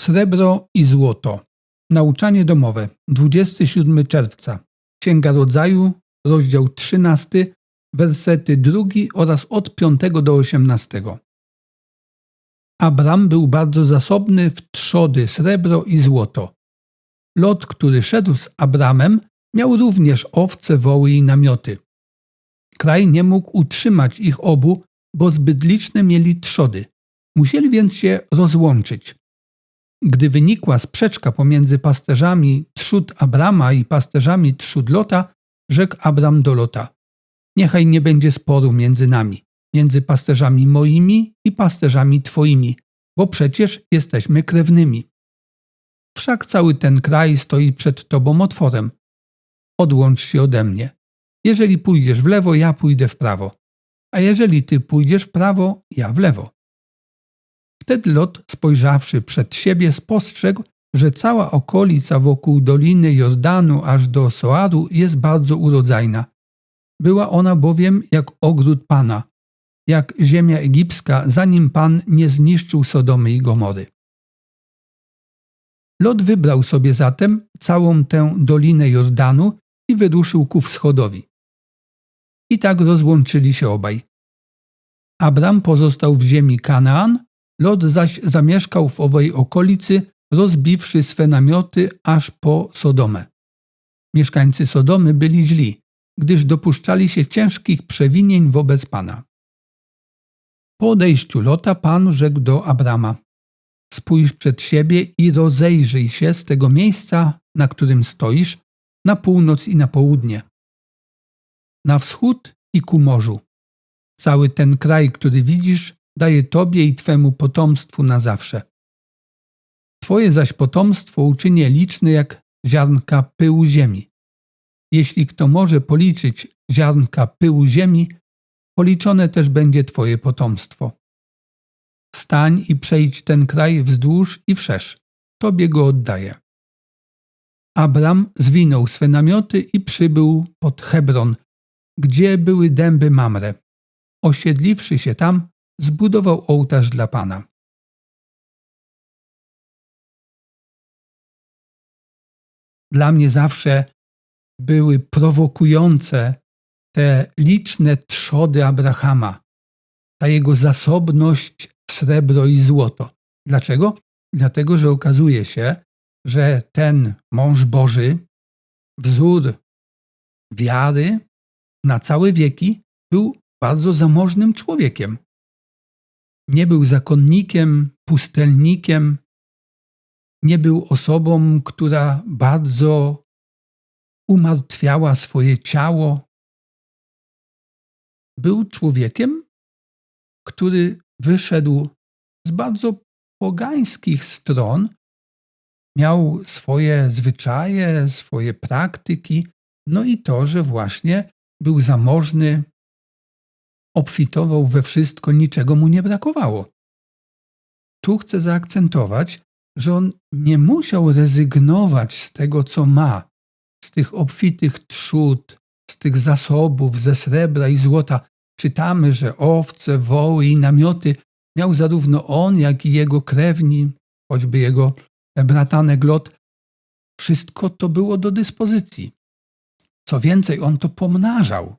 Srebro i złoto. Nauczanie domowe. 27 czerwca. Księga Rodzaju, rozdział 13, wersety 2 oraz od 5 do 18. Abram był bardzo zasobny w trzody, srebro i złoto. Lot, który szedł z Abramem, miał również owce, woły i namioty. Kraj nie mógł utrzymać ich obu, bo zbyt liczne mieli trzody. Musieli więc się rozłączyć. Gdy wynikła sprzeczka pomiędzy pasterzami trzód Abrama i pasterzami trzód Lota, rzekł Abram do Lota: Niechaj nie będzie sporu między nami, między pasterzami moimi i pasterzami twoimi, bo przecież jesteśmy krewnymi. Wszak cały ten kraj stoi przed tobą otworem. Odłącz się ode mnie. Jeżeli pójdziesz w lewo, ja pójdę w prawo. A jeżeli ty pójdziesz w prawo, ja w lewo. Wtedy Lot, spojrzawszy przed siebie, spostrzegł, że cała okolica wokół doliny Jordanu aż do Soaru jest bardzo urodzajna. Była ona bowiem jak ogród Pana, jak ziemia egipska, zanim Pan nie zniszczył Sodomy i Gomory. Lot wybrał sobie zatem całą tę dolinę Jordanu i wyruszył ku wschodowi. I tak rozłączyli się obaj. Abram pozostał w ziemi Kanaan, Lot zaś zamieszkał w owej okolicy, rozbiwszy swe namioty aż po Sodomę. Mieszkańcy Sodomy byli źli, gdyż dopuszczali się ciężkich przewinień wobec Pana. Po odejściu Lota Pan rzekł do Abrama: Spójrz przed siebie i rozejrzyj się z tego miejsca, na którym stoisz, na północ i na południe, na wschód i ku morzu. Cały ten kraj, który widzisz, daje Tobie i Twemu potomstwu na zawsze. Twoje zaś potomstwo uczynię liczne jak ziarnka pyłu ziemi. Jeśli kto może policzyć ziarnka pyłu ziemi, policzone też będzie Twoje potomstwo. Wstań i przejdź ten kraj wzdłuż i wszerz. Tobie go oddaję. Abram zwinął swe namioty i przybył pod Hebron, gdzie były dęby Mamre. Osiedliwszy się tam, zbudował ołtarz dla Pana. Dla mnie zawsze były prowokujące te liczne trzody Abrahama, ta jego zasobność w srebro i złoto. Dlaczego? Dlatego, że okazuje się, że ten mąż Boży, wzór wiary na całe wieki, był bardzo zamożnym człowiekiem. Nie był zakonnikiem, pustelnikiem, nie był osobą, która bardzo umartwiała swoje ciało. Był człowiekiem, który wyszedł z bardzo pogańskich stron, miał swoje zwyczaje, swoje praktyki, no i to, że właśnie był zamożny, obfitował we wszystko, niczego mu nie brakowało. Tu chcę zaakcentować, że on nie musiał rezygnować z tego, co ma, z tych obfitych trzód, z tych zasobów ze srebra i złota. Czytamy, że owce, woły i namioty miał zarówno on, jak i jego krewni, choćby jego bratanek Lot. Wszystko to było do dyspozycji. Co więcej, on to pomnażał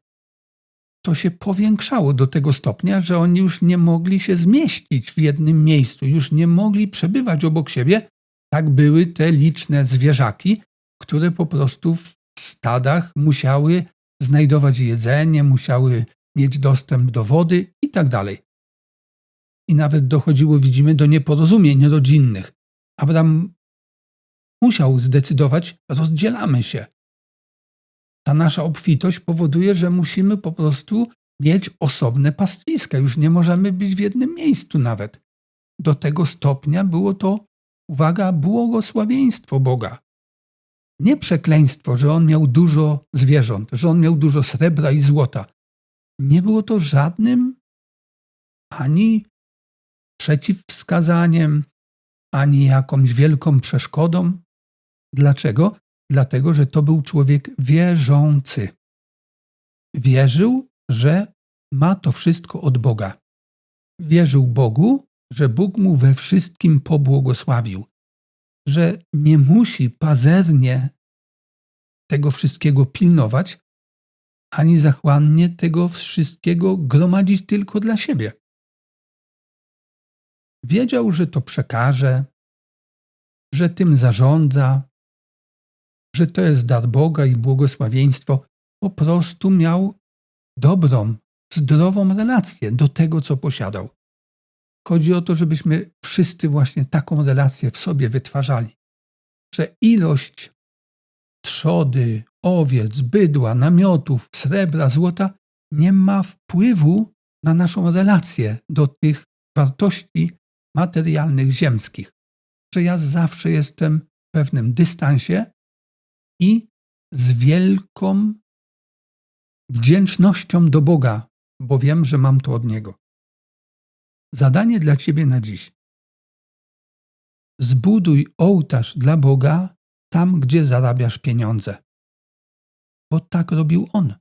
to się powiększało do tego stopnia, że oni już nie mogli się zmieścić w jednym miejscu, już nie mogli przebywać obok siebie. Tak były te liczne zwierzaki, które po prostu w stadach musiały znajdować jedzenie, musiały mieć dostęp do wody i tak dalej. I nawet dochodziło, widzimy, do nieporozumień rodzinnych. Abraham musiał zdecydować, rozdzielamy się ta nasza obfitość powoduje, że musimy po prostu mieć osobne pastwiska. Już nie możemy być w jednym miejscu nawet. Do tego stopnia było to, uwaga, błogosławieństwo Boga. Nie przekleństwo, że on miał dużo zwierząt, że on miał dużo srebra i złota. Nie było to żadnym ani przeciwwskazaniem, ani jakąś wielką przeszkodą. Dlaczego? Dlatego że to był człowiek wierzący. Wierzył, że ma to wszystko od Boga. Wierzył Bogu, że Bóg mu we wszystkim pobłogosławił. że nie musi pazernie tego wszystkiego pilnować, ani zachłannie tego wszystkiego gromadzić tylko dla siebie. Wiedział, że to przekaże, że tym zarządza, że to jest dar Boga i błogosławieństwo. Po prostu miał dobrą, zdrową relację do tego, co posiadał. Chodzi o to, żebyśmy wszyscy właśnie taką relację w sobie wytwarzali, że ilość trzody, owiec, bydła, namiotów, srebra, złota nie ma wpływu na naszą relację do tych wartości materialnych, ziemskich. Że ja zawsze jestem w pewnym dystansie i z wielką wdzięcznością do Boga, bo wiem, że mam to od Niego. Zadanie dla Ciebie na dziś. Zbuduj ołtarz dla Boga tam, gdzie zarabiasz pieniądze. Bo tak robił On.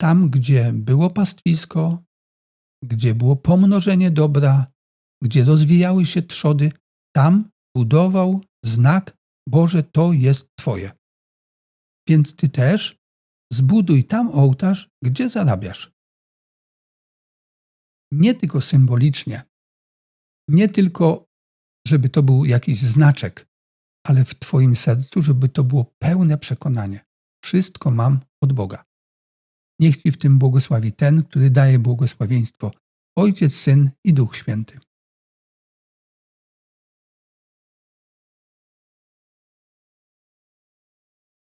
Tam, gdzie było pastwisko, gdzie było pomnożenie dobra, gdzie rozwijały się trzody, tam budował znak Boże, to jest Twoje. Więc Ty też zbuduj tam ołtarz, gdzie zarabiasz. Nie tylko symbolicznie, nie tylko, żeby to był jakiś znaczek, ale w Twoim sercu, żeby to było pełne przekonanie. Wszystko mam od Boga. Niech Ci w tym błogosławi ten, który daje błogosławieństwo, Ojciec, Syn i Duch Święty.